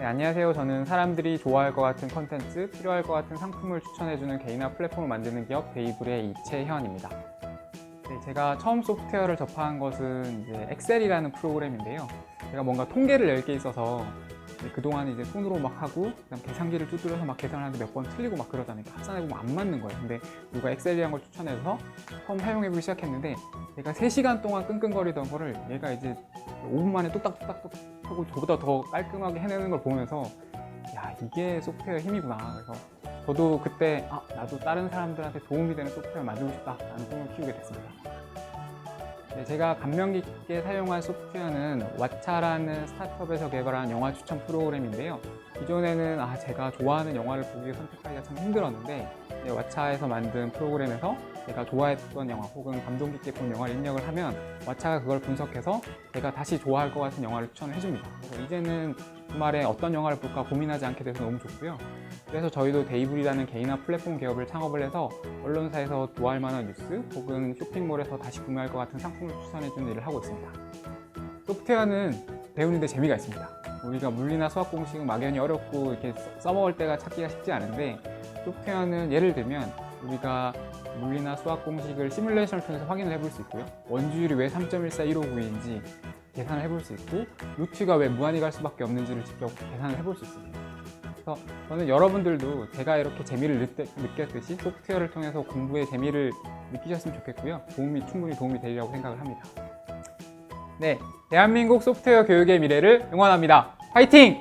네, 안녕하세요. 저는 사람들이 좋아할 것 같은 컨텐츠, 필요할 것 같은 상품을 추천해주는 개인화 플랫폼을 만드는 기업 베이블의 이채현입니다. 네, 제가 처음 소프트웨어를 접한 것은 이제 엑셀이라는 프로그램인데요. 제가 뭔가 통계를 낼 게 있어서 그동안 이제 손으로 막 하고 그다음 계산기를 두드려서 막 계산하는데 몇 번 틀리고 막 그러다니까 합산해보면 안 맞는 거예요. 근데 누가 엑셀이라는 걸 추천해서 처음 사용해보기 시작했는데 제가 3시간 동안 끙끙거리던 거를 얘가 이제 5분 만에 뚝딱뚝딱 하고 저보다 더 깔끔하게 해내는 걸 보면서 야 이게 소프트웨어 힘이구나 그래서 저도 그때 아 나도 다른 사람들한테 도움이 되는 소프트웨어 만들고 싶다 라는 꿈을 키우게 됐습니다. 네, 제가 감명 깊게 사용한 소프트웨어는 왓챠라는 스타트업에서 개발한 영화 추천 프로그램인데요. 기존에는 아 제가 좋아하는 영화를 보기 선택하기가 참 힘들었는데 네, 왓챠에서 만든 프로그램에서 제가 좋아했던 영화 혹은 감동 깊게 본 영화를 입력을 하면 왓챠가 그걸 분석해서 제가 다시 좋아할 것 같은 영화를 추천을 해줍니다. 그래서 이제는 주말에 어떤 영화를 볼까 고민하지 않게 돼서 너무 좋고요. 그래서 저희도 데이블이라는 개인화 플랫폼 기업을 창업을 해서 언론사에서 좋아할 만한 뉴스 혹은 쇼핑몰에서 다시 구매할 것 같은 상품을 추천해주는 일을 하고 있습니다. 소프트웨어는 배우는데 재미가 있습니다. 우리가 물리나 수학 공식은 막연히 어렵고 이렇게 써- 써먹을 때가 찾기가 쉽지 않은데 소프트웨어는 예를 들면 우리가 물리나 수학 공식을 시뮬레이션을 통해서 확인을 해볼 수 있고요. 원주율이 왜 3.14159인지 계산을 해볼 수 있고 루트가 왜 무한히 갈 수밖에 없는지를 직접 계산을 해볼 수 있습니다. 그래서 저는 여러분들도 제가 이렇게 재미를 느꼈- 느꼈듯이 소프트웨어를 통해서 공부에 재미를 느끼셨으면 좋겠고요. 도움이 충분히 도움이 되리라고 생각을 합니다. 네, 대한민국 소프트웨어 교육의 미래를 응원합니다. 화이팅!